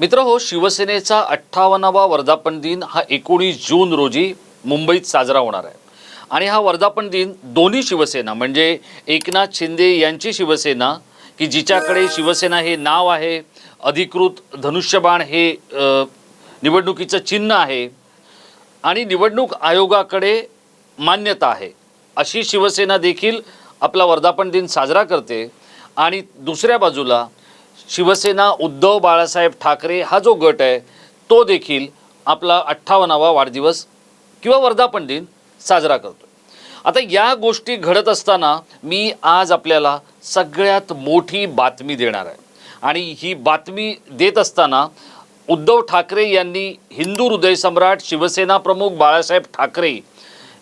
मित्र हो शिवसेनेचा अठ्ठावन्नावा वर्धापन दिन हा एकोणीस जून रोजी मुंबईत साजरा होणार आहे. आणि हा वर्धापन दिन दोन्ही शिवसेना म्हणजे एकनाथ शिंदे यांची शिवसेना की जिच्याकडे शिवसेना हे नाव आहे अधिकृत धनुष्यबाण हे निवडणुकीचं चिन्ह आहे आणि निवडणूक आयोगाकडे मान्यता आहे अशी शिवसेना देखील आपला वर्धापन दिन साजरा करते. आणि दुसऱ्या बाजूला शिवसेना उद्धव बाळासाहेब ठाकरे हा जो गट आहे तो देखील आपला अठ्ठावन्नावा वाढदिवस किंवा वर्धापन दिन साजरा करतो आता या गोष्टी घडत असताना मी आज आपल्याला सगळ्यात मोठी बातमी देणार आहे. आणि ही बातमी देत असताना उद्धव ठाकरे यांनी हिंदू हृदय सम्राट शिवसेना प्रमुख बाळासाहेब ठाकरे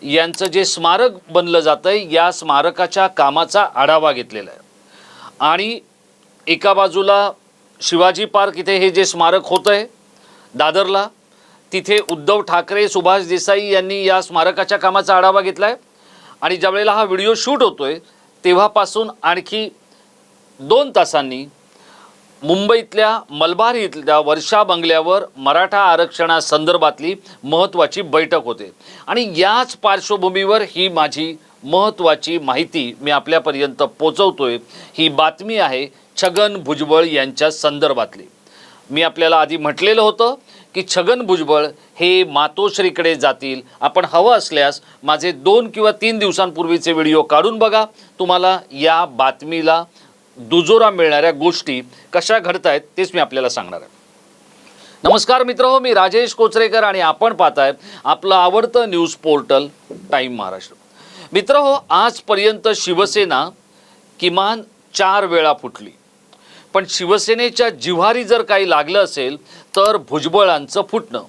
यांचं जे स्मारक बनलं जातं आहे या स्मारकाच्या कामाचा आढावा घेतलेला आहे. आणि एका बाजूला शिवाजी पार्क इथे हे जे स्मारक होतं आहे दादरला तिथे उद्धव ठाकरे सुभाष देसाई यांनी या स्मारकाच्या कामाचा आढावा घेतला आहे आणि ज्यावेळेला हा व्हिडिओ शूट होतो आहे तेव्हापासून आणखी दोन तासांनी मुंबईतल्या मलबार इथल्या वर्षा बंगल्यावर मराठा आरक्षणासंदर्भातली महत्त्वाची बैठक होते. आणि याच पार्श्वभूमीवर ही माझी महत्त्वाची माहिती मी आपल्यापर्यंत पोचवतोय. ही बातमी आहे छगन भुजबळ यांच्या संदर्भातली. मी आपल्याला आधी म्हटलेलं होतं की छगन भुजबळ हे मातोश्रीकडे जातील. आपण हवं असल्यास माझे दोन किंवा तीन दिवसांपूर्वीचे व्हिडिओ काढून बघा. तुम्हाला या बातमीला दुजोरा मिळणाऱ्या गोष्टी कशा घडत आहेत तेच मी आपल्याला सांगणार आहे. नमस्कार मित्र हो मी राजेश कोचरेकर आणि आपण पाहताय आपलं आवडतं न्यूज पोर्टल टाईम महाराष्ट्र. मित्र हो आजपर्यंत शिवसेना किमान चार वेळा फुटली. पण शिवसेनेच्या जिव्हारी जर काही लागलं असेल तर भुजबळांचं फुटणं.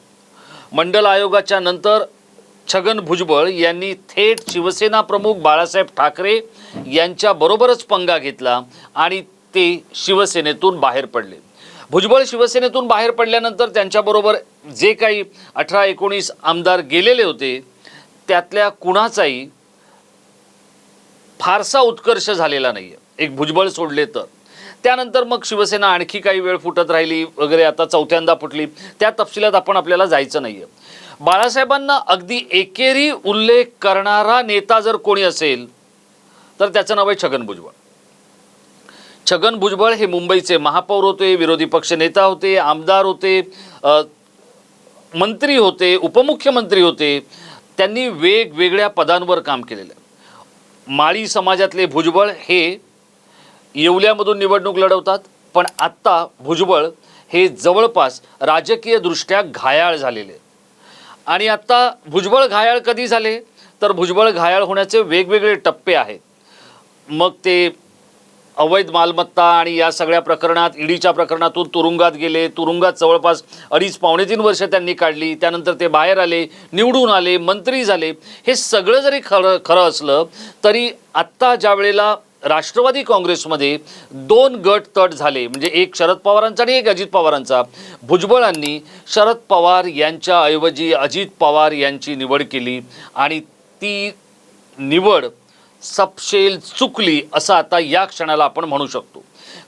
मंडल आयोगाच्या नंतर छगन भुजबळ यांनी थेट शिवसेना प्रमुख बाळासाहेब ठाकरे यांच्याबरोबरच पंगा घेतला आणि ते शिवसेनेतून बाहेर पडले. भुजबळ शिवसेनेतून बाहेर पडल्यानंतर त्यांच्याबरोबर जे काही अठरा एकोणीस आमदार गेलेले होते त्यातल्या कुणाचाही फारसा उत्कर्ष झालेला नाही आहे एक भुजबळ सोडले तर. त्यानंतर मग शिवसेना आणखी काही वेळ फुटत राहिली वगैरे आता चौथ्यांदा फुटली. त्या तपशिलात आपण आपल्याला जायचं नाही आहे बाळासाहेबांना अगदी एकेरी उल्लेख करणारा नेता जर कोणी असेल तर त्याचं नाव आहे छगन भुजबळ. छगन भुजबळ हे मुंबईचे महापौर होते विरोधी पक्ष नेता होते आमदार होते मंत्री होते उपमुख्यमंत्री होते. त्यांनी वेगवेगळ्या पदांवर काम केलेलं आहे. माळी समाजातले भुजबळ हे येवल्यामधून निवडणूक लढवतात पण आत्ता भुजबळ हे जवळपास राजकीयदृष्ट्या घायाळ झालेले. आणि आत्ता भुजबळ घायाळ कधी झाले? तर भुजबळ घायाळ होण्याचे वेगवेगळे टप्पे आहेत. मग ते अवैध मालमत्ता आणि या सगळ्या प्रकरणात ईडीच्या प्रकरणातून तुरुंगात गेले तुरुंगात जवळपास अडीच पावणे तीन वर्ष त्यांनी काढली त्यानंतर ते बाहेर आले निवडून आले मंत्री झाले हे सगळं जरी खरं खरं असलं तरी आत्ता ज्या वेळेला राष्ट्रवादी काँग्रेसमध्ये दोन गट तट झाले. म्हणजे एक शरद पवारांचा आणि एक अजित पवारांचा. भुजबळांनी शरद पवार यांच्याऐवजी अजित पवार यांची निवड केली आणि ती निवड सपशेल चुकली असं आता या क्षणाला आपण म्हणू शकतो.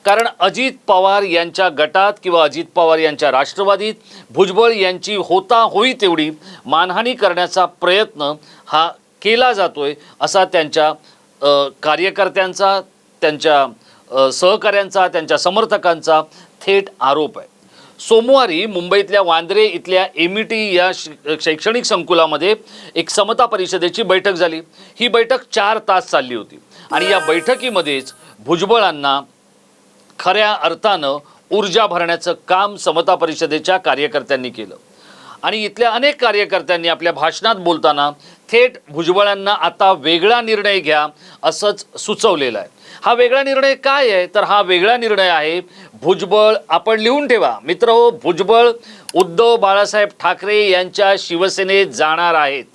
कारण अजित पवार यांच्या गटात किंवा अजित पवार यांच्या राष्ट्रवादीत भुजबळ यांची होता होई तेवढी मानहानी करण्याचा प्रयत्न हा केला जातोय असा त्यांच्या कार्यकर्त्यांचा त्यांच्या सहकाऱ्यांचा त्यांच्या समर्थकांचा थेट आरोप आहे. सोमवारी मुंबईतल्या वांद्रे इथल्या एम या श- शैक्षणिक संकुलामध्ये एक समता परिषदेची बैठक झाली. ही बैठक चार तास चालली होती. आणि या बैठकीमध्येच भुजबळांना खऱ्या अर्थानं ऊर्जा भरण्याचं काम समता परिषदेच्या कार्यकर्त्यांनी केलं. आणि इथल्या अनेक कार्यकर्त्यांनी आपल्या भाषणात बोलताना थेट भुजबळांना आता वेगळा निर्णय घ्या असंच सुचवलेलं आहे. हा वेगळा निर्णय काय आहे? तर हा वेगळा निर्णय आहे भुजबळ आपण लिहून ठेवा. मित्र हो भुजबळ उद्धव बाळासाहेब ठाकरे यांच्या शिवसेनेत जाणार आहेत.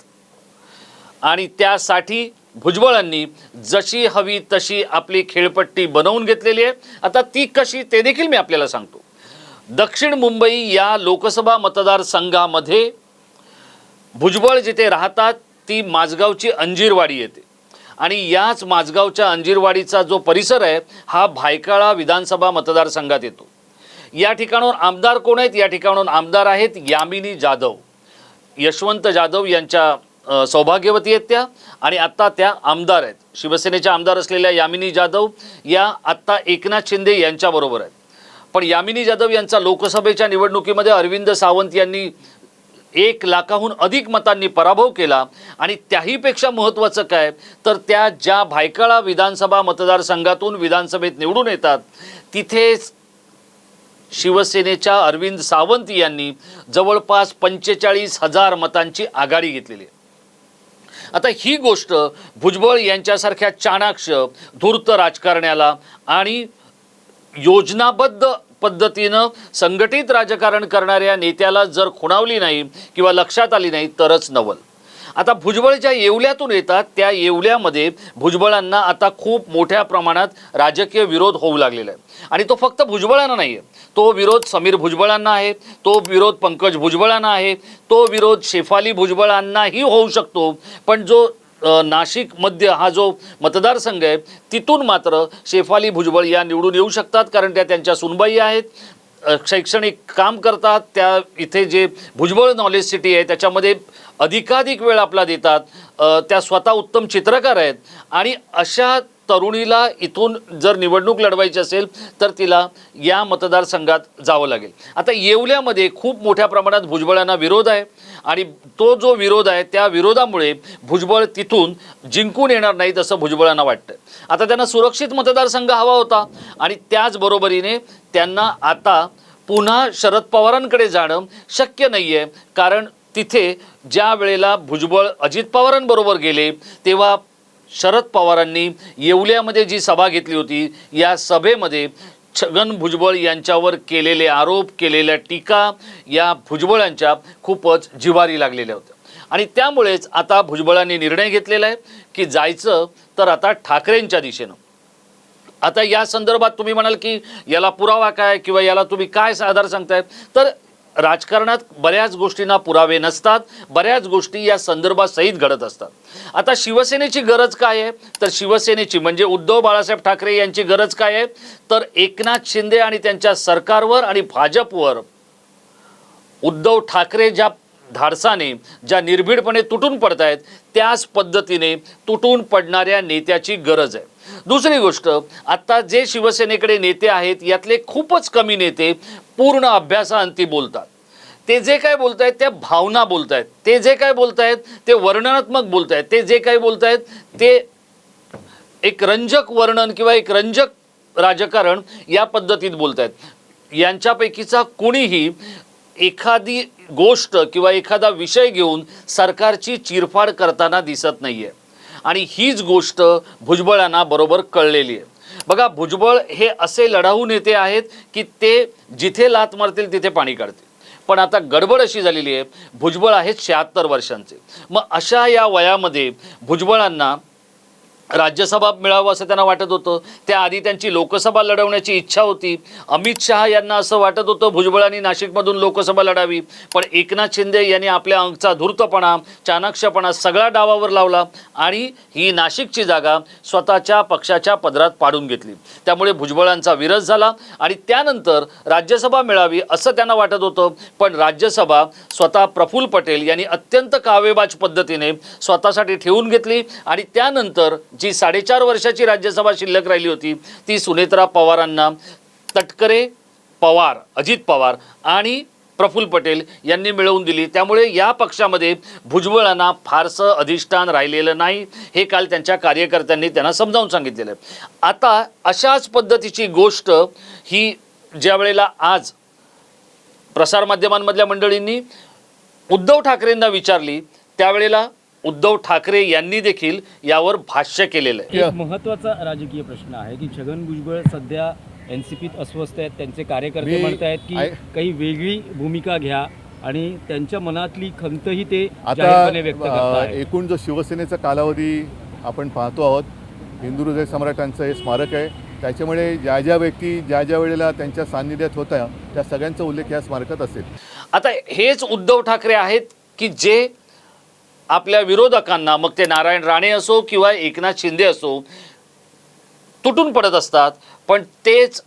आणि त्यासाठी भुजबळांनी जशी हवी तशी आपली खेळपट्टी बनवून घेतलेली आहे. आता ती कशी ते देखील मी आपल्याला सांगतो. दक्षिण मुंबई या लोकसभा मतदारसंघामध्ये भुजबळ जिथे राहतात ती माझगावची अंजीरवाडी येते. आणि याच माझगावच्या अंजीरवाडीचा जो परिसर आहे हा भायकाळा विधानसभा मतदारसंघात येतो. या ठिकाणाहून आमदार कोण आहेत? या ठिकाणाहून आमदार आहेत यामिनी जाधव. यशवंत जाधव यांच्या सौभाग्यवती आहेत त्या आणि आत्ता त्या आमदार आहेत. शिवसेनेच्या आमदार असलेल्या यामिनी जाधव या आत्ता एकनाथ शिंदे यांच्याबरोबर आहेत. पण यामिनी जाधव यांचा लोकसभेच्या निवडणुकीमध्ये अरविंद सावंत यांनी एक लाखाहून अधिक मतांनी पराभव केला आणि त्याहीपेक्षा महत्त्वाचं काय? तर त्या ज्या भायकाळा विधानसभा मतदारसंघातून विधानसभेत निवडून येतात तिथेच शिवसेनेच्या अरविंद सावंत यांनी जवळपास पंचेचाळीस हजार मतांची आघाडी घेतलेली आहे. आता ही गोष्ट भुजबळ यांच्यासारख्या चाणाक्ष धूर्त राजकारण्याला आणि योजनाबद्ध पद्धतीनं संघटित राजकारण करणाऱ्या नेत्याला जर खुणावली नाही किंवा लक्षात आली नाही तरच नवल. आता भुजबळ ज्या येवल्यातून येतात त्या येवल्यामध्ये भुजबळांना आता खूप मोठ्या प्रमाणात राजकीय विरोध होऊ लागलेला आहे. आणि तो फक्त भुजबळांना नाही आहे तो विरोध समीर भुजबळांना आहे तो विरोध पंकज भुजबळांना आहे तो विरोध शेफाली भुजबळांनाही होऊ शकतो पण जो नाशिक मध्य हा जो मतदारसंघ आहे तिथून मात्र शेफाली भुजबळ या निवडून येऊ शकतात कारण त्या त्यांच्या सुनबाई आहेत. शैक्षणिक काम करतात त्या इथे जे भुजबळ नॉलेज सिटी आहे त्याच्यामध्ये अधिकाधिक वेळ आपला देतात. त्या स्वतः उत्तम चित्रकार आहेत आणि अशा तरुणीला इथून जर निवडणूक लढवायची असेल तर तिला या मतदारसंघात जावं लागेल. आता येवल्यामध्ये खूप मोठ्या प्रमाणात भुजबळांना विरोध आहे. आणि तो जो विरोध आहे त्या विरोधामुळे भुजबळ तिथून जिंकून येणार नाहीत असं भुजबळांना वाटतं आता त्यांना सुरक्षित मतदारसंघ हवा होता आणि त्याचबरोबरीने त्यांना आता पुन्हा शरद पवारांकडे जाणं शक्य नाही आहे कारण तिथे ज्या वेळेला भुजबळ अजित पवारांबरोबर गेले तेव्हा शरद पवारांनी येवल्यामध्ये जी सभा घेतली होती या सभेमध्ये छगन भुजबळ यांच्यावर केलेले आरोप केलेल्या टीका या भुजबळांच्या खूपच जिवारी लागलेल्या होत्या. आणि त्यामुळेच आता भुजबळांनी निर्णय घेतलेला आहे की जायचं तर आता ठाकरेंच्या दिशेनं. आता या संदर्भात तुम्ही म्हणाल की याला पुरावा काय किंवा याला तुम्ही काय आधार सांगताय? तर राजकारणात बऱ्याच गोष्टींना पुरावे नसतात बऱ्याच गोष्टी या संदर्भासहित घडत असतात. आता शिवसेनेची गरज काय आहे? तर शिवसेनेची म्हणजे उद्धव बाळासाहेब ठाकरे यांची गरज काय आहे? तर एकनाथ शिंदे आणि त्यांच्या सरकारवर आणि भाजपवर उद्धव ठाकरे ज्या धाडसाने ज्या निर्भीडपणे तुटून पडत आहेत त्याच पद्धतीने तुटून पडणाऱ्या नेत्याची गरज आहे. दुसरी गोष्ट आत्ता जे शिवसेनेकडे नेते आहेत यातले खूपच कमी नेते पूर्ण अभ्यासाअंती बोलतात. ते जे काय बोलतायत त्या भावना बोलतायत. ते जे काय बोलतायत ते वर्णनात्मक बोलतायत. ते जे काय बोलतायत ते एक रंजक वर्णन किंवा एक रंजक राजकारण या पद्धतीत बोलत आहेत यांच्यापैकीचा कुणीही एखादी गोष्ट किंवा एखादा विषय घेऊन सरकारची चिरफाड करताना दिसत नाही आहे आणि हीच गोष्ट भुजबळांना बरोबर कळलेली आहे. बघा भुजबळ हे असे लढाऊ नेते आहेत की ते जिथे लात मारतील तिथे पाणी काढतील. पण आता गडबड अशी झालेली आहे भुजबळ आहेत शहात्तर वर्षांचे. मग अशा या वयामध्ये भुजबळांना राज्यसभा मिळावं असं त्यांना वाटत होतं. त्याआधी त्यांची लोकसभा लढवण्याची इच्छा होती. अमित शहा यांना असं वाटत होतं भुजबळांनी नाशिकमधून लोकसभा लढावी. पण एकनाथ शिंदे यांनी आपल्या अंगचा धूर्तपणा चाणाक्षपणा सगळा डावावर लावला आणि ही नाशिकची जागा स्वतःच्या पक्षाच्या पदरात पाडून घेतली. त्यामुळे भुजबळांचा विरस झाला आणि त्यानंतर राज्यसभा मिळावी असं त्यांना वाटत होतं. पण राज्यसभा स्वतः प्रफुल्ल पटेल यांनी अत्यंत कावेबाज पद्धतीने स्वतःसाठी ठेवून घेतली आणि त्यानंतर जी साडेचार वर्षाची राज्यसभा शिल्लक राहिली होती ती सुनेत्रा पवारांना तटकरे पवार अजित पवार आणि प्रफुल्ल पटेल यांनी मिळवून दिली. त्यामुळे या पक्षामध्ये भुजबळांना फारसं अधिष्ठान राहिलेलं नाही हे काल त्यांच्या कार्यकर्त्यांनी त्यांना समजावून सांगितलेलं आहे. आता अशाच पद्धतीची गोष्ट ही ज्या वेळेला आज प्रसारमाध्यमांमधल्या मंडळींनी उद्धव ठाकरेंना विचारली त्यावेळेला उद्धव ठाकरे यांनी देखील यावर भाष्य केलेलं आहे. एक महत्त्वाचा राजकीय प्रश्न आहे की छगन भुजबळ सध्या एन सी पीत अस्वस्थ आहेत त्यांचे कार्यकर्ते मी- म्हणत आहेत की आय- काही वेगळी भूमिका घ्या आणि त्यांच्या मनातली खंतही ते आता जाहीरपणे व्यक्त अ, करतात एकूण जो शिवसेनेचा कालावधी आपण पाहतो आहोत हिंदू हृदय सम्राटांचं हे स्मारक आहे. त्याच्यामुळे ज्या ज्या व्यक्ती ज्या ज्या वेळेला त्यांच्या सान्निध्यात होत्या त्या सगळ्यांचा उल्लेख या स्मारकात असेल. आता हेच उद्धव ठाकरे आहेत की जे आपल्या विरोधकांना मग ते नारायण राणे असो किंवा एकनाथ शिंदे असो तुटून पडत असतात. पण तेच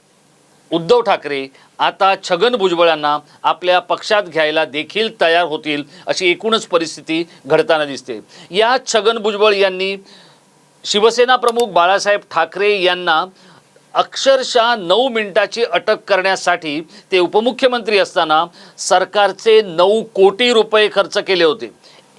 उद्धव ठाकरे आता छगन भुजबळांना आपल्या पक्षात घ्यायला देखील तयार होतील अशी एकूणच परिस्थिती घडताना दिसते. या छगन भुजबळ यांनी शिवसेना प्रमुख बाळासाहेब ठाकरे यांना अक्षरशः नऊ मिनिटाची अटक करण्यासाठी ते उपमुख्यमंत्री असताना सरकारचे नऊ कोटी रुपये खर्च केले होते.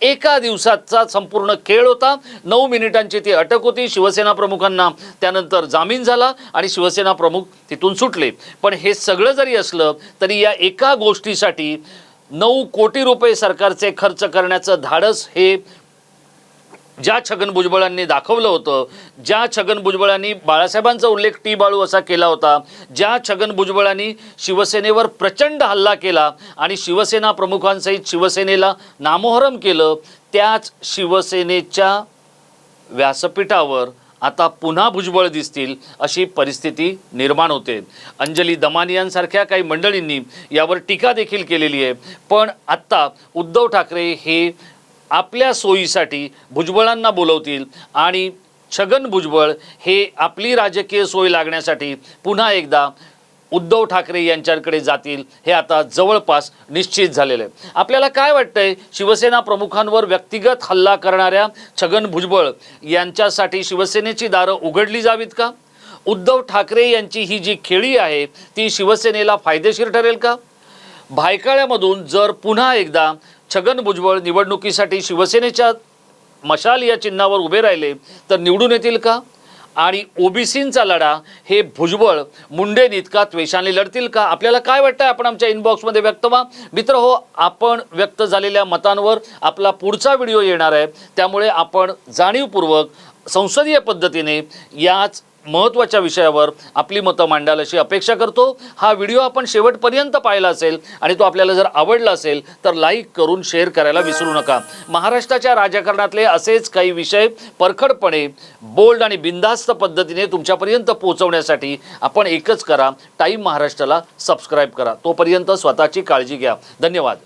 एका दिवसाचा संपूर्ण खेळ होता. नऊ मिनिटांची ती अटक होती. शिवसेना प्रमुखांना त्यानंतर जामीन झाला आणि शिवसेना प्रमुख तिथून सुटले. पण हे सगळं जरी असलं तरी या एका गोष्टीसाठी नऊ कोटी रुपये सरकारचे खर्च करण्याचं धाडस हे ज्या छगन भुजबळांनी दाखवलं होतं ज्या छगन भुजबळांनी बाळासाहेबांचा उल्लेख टी बाळू असा केला होता ज्या छगन भुजबळांनी शिवसेनेवर प्रचंड हल्ला केला आणि शिवसेना प्रमुखांसहित शिवसेनेला नामोहरम केलं त्याच शिवसेनेच्या व्यासपीठावर आता पुन्हा भुजबळ दिसतील अशी परिस्थिती निर्माण होते. अंजली दमानियांसारख्या काही मंडळींनी यावर टीका देखील केलेली आहे. पण आत्ता उद्धव ठाकरे हे आपल्या सोयीसाठी भुजबळांना बोलवतील आणि छगन भुजबळ हे आपली राजकीय सोय लागण्यासाठी पुन्हा एकदा उद्धव ठाकरे यांच्याकडे जातील हे आता जवळपास निश्चित झालेलं आहे. आपल्याला काय वाटतंय? शिवसेना प्रमुखांवर व्यक्तिगत हल्ला करणाऱ्या छगन भुजबळ यांच्यासाठी शिवसेनेची दारं उघडली जावीत का? उद्धव ठाकरे यांची ही जी खेळी आहे ती शिवसेनेला फायदेशीर ठरेल का? भायकाळ्यामधून जर पुन्हा एकदा छगन भुजबळ निवडणुकीसाठी शिवसेनेच्या मशाल या चिन्हावर उभे राहिले तर निवडून येतील का? आणि ओबीसींचा लढा हे भुजबळ मुंडे इतका त्वेषाने लढतील का? आपल्याला काय वाटतं आपण आमच्या इनबॉक्समध्ये व्यक्त व्हा? मित्र हो आपण व्यक्त झालेल्या मतांवर आपला पुढचा व्हिडिओ येणार आहे. त्यामुळे आपण जाणीवपूर्वक संसदीय पद्धतीने याच महत्त्वाच्या विषयावर आपली मतं मांडाल अशी अपेक्षा करतो. हा व्हिडिओ आपण शेवटपर्यंत पाहिला असेल आणि तो आपल्याला जर आवडला असेल तर लाईक करून शेअर करायला विसरू नका. महाराष्ट्राच्या राजकारणातले असेच काही विषय परखडपणे बोल्ड आणि बिनधास्त पद्धतीने तुमच्यापर्यंत पोहोचवण्यासाठी आपण एकच करा. टाईम महाराष्ट्राला सबस्क्राईब करा. तोपर्यंत स्वतःची काळजी घ्या. धन्यवाद.